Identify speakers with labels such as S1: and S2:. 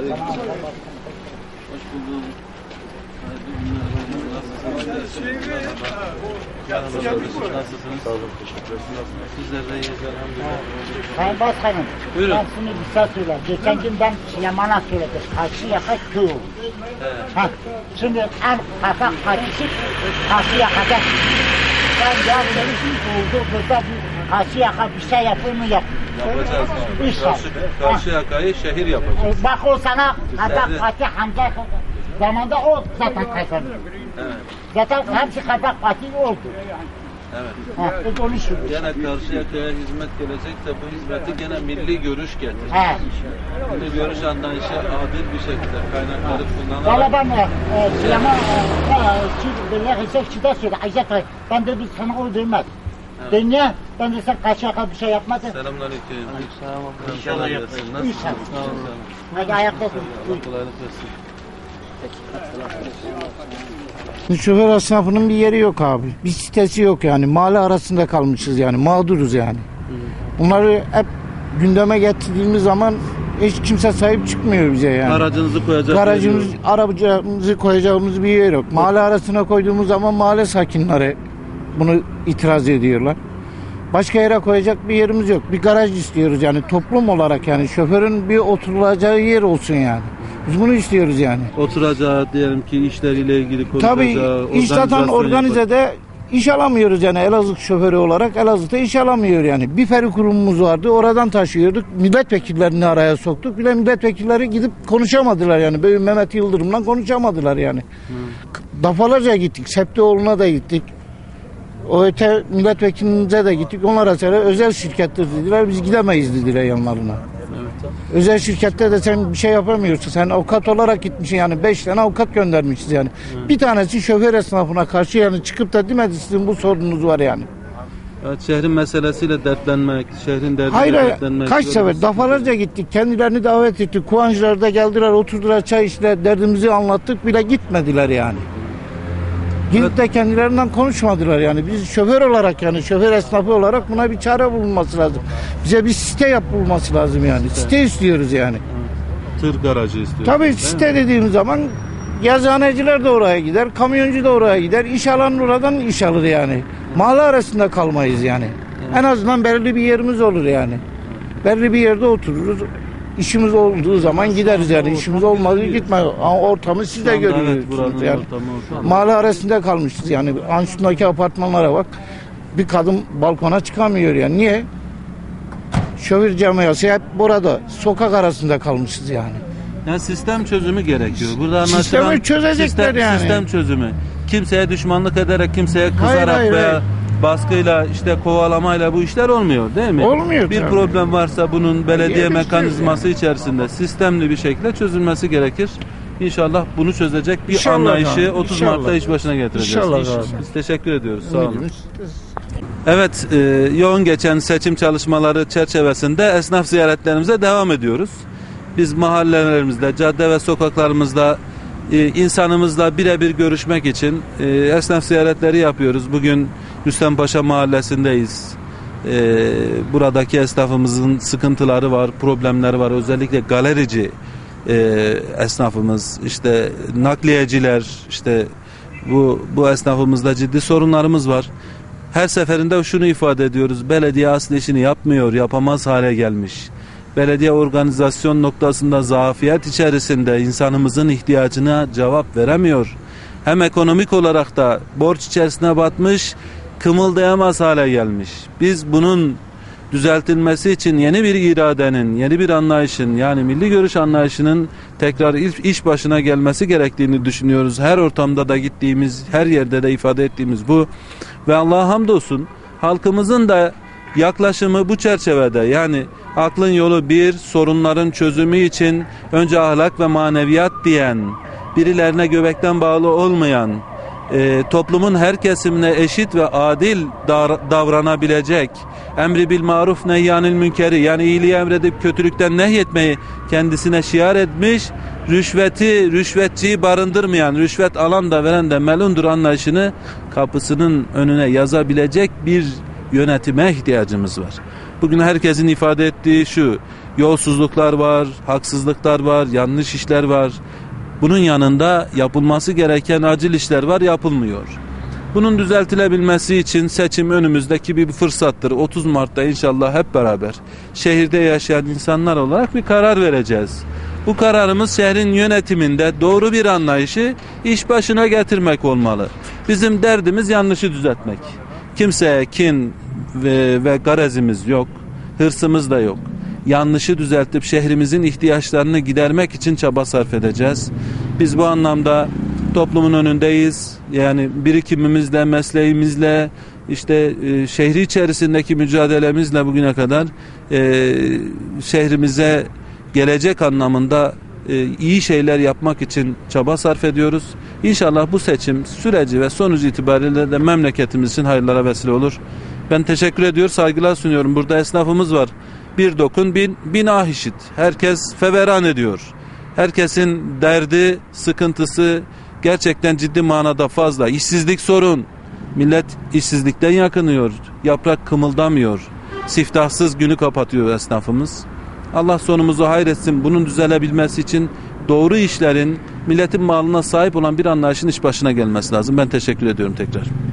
S1: Aleyküm. Hoş günler. Nasılsınız?
S2: Sağ olun, teşekkür ederim.
S1: Sizler de iyiyiz elhamdülillah.
S3: Sayın Başkanım,
S1: Buyurun.
S3: ben şunu bir şey söyleyeyim. Geçen gün ben Süleyman'a söyledim. Karşı yaka.
S1: Evet.
S3: Ha, şimdi en kafa kaçışı karşı yakada. Ben ya demişim oldu burada bir karşı yaka bir şey yapır mı yap.
S1: Yapacağız.
S3: İnşallah.
S1: Karşı, karşı yakayı şehir yapacağız.
S3: E, Bak o sana
S1: Güzel.
S3: kaçı Hamza zamanda o zaten kazanıyor.
S1: Evet.
S3: Zaten hepsi kafa kaçı oldu.
S1: Evet.
S3: Ha, o konuşuyor.
S1: Gene karşı yakaya hizmet gelecekse bu hizmeti gene milli görüş getirir.
S3: He.
S1: Milli görüş anlayışı adil bir şekilde kaynakları
S3: Valla
S1: kullanarak
S3: ben e, Süleyman e, şida söyledi. Ayşe Bey, ben de bir sana oy vermez. Ben niye? Ben de sen kaç yaka bir şey yapmadın.
S1: Selamünaleyküm.
S2: İnşallah
S1: yapsın. Nasılsın?
S3: İnşallah.
S1: Sağ olun.
S3: Hadi ayaktasın.
S1: Allah kolaylık versin.
S4: Şoför esnafının bir yeri yok abi. Bir sitesi yok yani. Mahalle arasında kalmışız yani. Mağduruz yani. Bunları hep gündeme getirdiğimiz zaman hiç kimse sahip çıkmıyor bize yani.
S1: Aracınızı koyacak yok.
S4: arabacımızı koyacağımız bir yer yok. Mahalle arasına koyduğumuz zaman mahalle sakinleri bunu itiraz ediyorlar. Başka yere koyacak bir yerimiz yok. Bir garaj istiyoruz yani toplum olarak yani şoförün bir oturulacağı yer olsun yani. Biz bunu istiyoruz yani.
S1: Oturacağı diyelim ki işleriyle ilgili konuşacağı.
S4: Tabii iş zaten organizede iş alamıyoruz yani Elazığ şoförü olarak Elazığ'da iş alamıyor yani. Bir feri kurumumuz vardı oradan taşıyorduk. Milletvekillerini araya soktuk. Bile milletvekilleri gidip konuşamadılar yani. Böyle Mehmet Yıldırım'la konuşamadılar yani. Defalarca gittik. Septioğlu'na da gittik. O öte milletvekilimize de gittik. Onlara söyle özel şirkettir dediler. Biz gidemeyiz dediler yanlarına. Özel şirkette de sen bir şey yapamıyorsun. Sen avukat olarak gitmişsin yani. Beş tane avukat göndermişiz yani. Bir tanesi şoför esnafına karşı yani çıkıp da demedi sizin bu sorununuz var yani.
S1: Evet, şehrin meselesiyle dertlenmek, şehrin derdiyle
S4: Hayır
S1: dertlenmek.
S4: Kaç sefer defalarca gittik. Kendilerini davet ettik. Kuvancılar da geldiler oturdular çay içtiler. Derdimizi anlattık bile gitmediler yani. Gidip de kendilerinden konuşmadılar yani. Biz şoför olarak yani şoför esnafı olarak buna bir çare bulunması lazım. Bize bir site yapılması lazım yani. Site istiyoruz yani.
S1: Tır garajı istiyor.
S4: Tabii site dediğimiz zaman yazıhaneciler de oraya gider, kamyoncu da oraya gider, iş alan oradan iş alır yani. Mahalle arasında kalmayız yani. En azından belirli bir yerimiz olur yani. Belirli bir yerde otururuz. İşimiz olduğu zaman gideriz yani. İşimiz olmadı gitme. Ama Ortamı siz de görüyorsunuz yani. Mahalle arasında kalmışız yani. Anşundaki apartmanlara bak. Bir kadın balkona çıkamıyor yani. Niye? Şoför camiası hep burada. Sokak arasında kalmışız yani.
S1: Yani sistem çözümü gerekiyor. Burada
S4: Sistemi
S1: anlaşılan
S4: çözecekler
S1: sistem,
S4: yani.
S1: Sistem çözümü. Kimseye düşmanlık ederek, kimseye kızarak
S4: Hayır, hayır,
S1: veya
S4: hayır.
S1: Baskıyla, işte kovalamayla bu işler olmuyor değil mi?
S4: Olmuyor
S1: Bir
S4: tabii.
S1: problem varsa bunun belediye
S4: Diyelim
S1: mekanizması içerisinde sistemli bir şekilde çözülmesi gerekir. İnşallah bunu çözecek bir
S4: İnşallah
S1: anlayışı
S4: abi,
S1: 30
S4: inşallah.
S1: Mart'ta iş başına getireceğiz.
S4: İnşallah abi.
S1: Biz teşekkür ediyoruz. Sağ olun. Evet, e, yoğun geçen seçim çalışmaları çerçevesinde esnaf ziyaretlerimize devam ediyoruz. Biz mahallelerimizde, cadde ve sokaklarımızda e, insanımızla birebir görüşmek için e, esnaf ziyaretleri yapıyoruz. Bugün Rüstempaşa mahallesindeyiz. E, buradaki esnafımızın sıkıntıları var, problemleri var. Özellikle galerici e, esnafımız, işte nakliyeciler, işte bu bu esnafımızda ciddi sorunlarımız var. Her seferinde şunu ifade ediyoruz. Belediye asıl işini yapmıyor, yapamaz hale gelmiş. Belediye organizasyon noktasında zafiyet içerisinde insanımızın ihtiyacına cevap veremiyor. Hem ekonomik olarak da borç içerisine batmış, kımıldayamaz hale gelmiş. Biz bunun düzeltilmesi için yeni bir iradenin, yeni bir anlayışın yani milli görüş anlayışının tekrar iş başına gelmesi gerektiğini düşünüyoruz. Her ortamda da gittiğimiz, her yerde de ifade ettiğimiz bu. Ve Allah'a hamdolsun halkımızın da yaklaşımı bu çerçevede yani aklın yolu bir sorunların çözümü için önce ahlak ve maneviyat diyen birilerine göbekten bağlı olmayan e, toplumun her kesimine eşit ve adil davranabilecek emri bil maruf nehyanil münkeri yani iyiliği emredip kötülükten nehyetmeyi kendisine şiar etmiş rüşveti rüşvetçiyi barındırmayan rüşvet alan da veren de melundur anlayışını kapısının önüne yazabilecek bir yönetime ihtiyacımız var. Bugün herkesin ifade ettiği şu Yolsuzluklar var, haksızlıklar var, yanlış işler var. Bunun yanında yapılması gereken acil işler var, yapılmıyor. Bunun düzeltilebilmesi için seçim önümüzdeki bir fırsattır. 30 Mart'ta inşallah hep beraber şehirde yaşayan insanlar olarak bir karar vereceğiz. Bu kararımız şehrin yönetiminde doğru bir anlayışı iş başına getirmek olmalı. Bizim derdimiz yanlışı düzeltmek. Kimseye kin ve, ve garezimiz yok, hırsımız da yok. Yanlışı düzeltip şehrimizin ihtiyaçlarını gidermek için çaba sarf edeceğiz. Biz bu anlamda toplumun önündeyiz. Yani birikimimizle, mesleğimizle, işte e, şehri içerisindeki mücadelemizle bugüne kadar e, şehrimize gelecek anlamında e, iyi şeyler yapmak için çaba sarf ediyoruz. İnşallah bu seçim süreci ve sonucu itibariyle de memleketimiz için hayırlara vesile olur. Ben teşekkür ediyor, saygılar sunuyorum. Burada esnafımız var. Bir dokun, bin, bin ah işit. Herkes feveran ediyor. Herkesin derdi, sıkıntısı gerçekten ciddi manada fazla. İşsizlik sorun. Millet işsizlikten yakınıyor. Yaprak kımıldamıyor. Siftahsız günü kapatıyor esnafımız. Allah sonumuzu hayretsin. Bunun düzelebilmesi için doğru işlerin milletin malına sahip olan bir anlayışın iş başına gelmesi lazım. Ben teşekkür ediyorum tekrar.